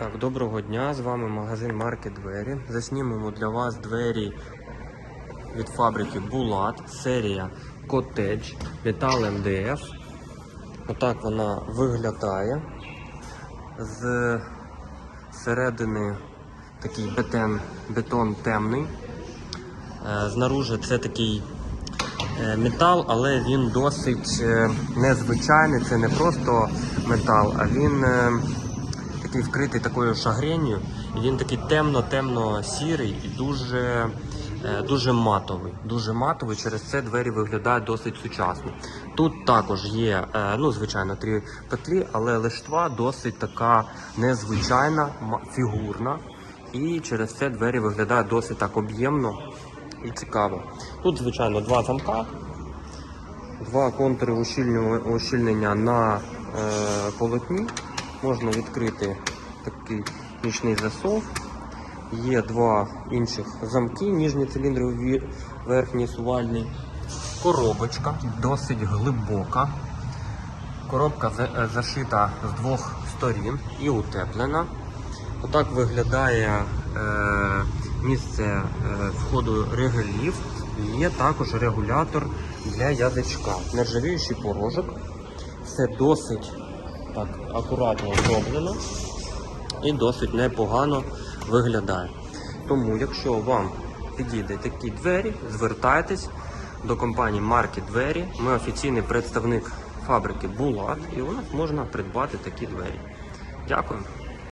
Так, доброго дня, з вами магазин Марки Двері. Заснімемо для вас двері від фабрики Булат, серія Cottage, метал МДФ. Отак вона виглядає. З середини такий бетон, бетон темний. Е, Знаружи це такий е, метал, але він досить е, незвичайний. Це не просто метал, а він такий вкритий такою шагренью. І він такий темно-темно-сірий і дуже, е, дуже матовий. Дуже матовий. Через це двері виглядають досить сучасно. Тут також є, е, ну, звичайно, три петлі, але лиштва досить така незвичайна, фігурна. І через це двері виглядають досить так об'ємно і цікаво. Тут, звичайно, два замка, два контури ущільнення на е, полотні. Можна відкрити такий нічний засов. Є два інших замки, ніжній циліндровий, верхній сувальний. Коробочка досить глибока. Коробка е, зашита з двох сторін і утеплена. Отак виглядає е, місце е, входу регелів. Є також регулятор для язичка. Нержавіючий порожок. Все досить так, акуратно зроблено і досить непогано виглядає. Тому, якщо вам підійде такі двері, звертайтесь до компанії Марки Двері. Ми офіційний представник фабрики Булат, і у нас можна придбати такі двері. Дякую.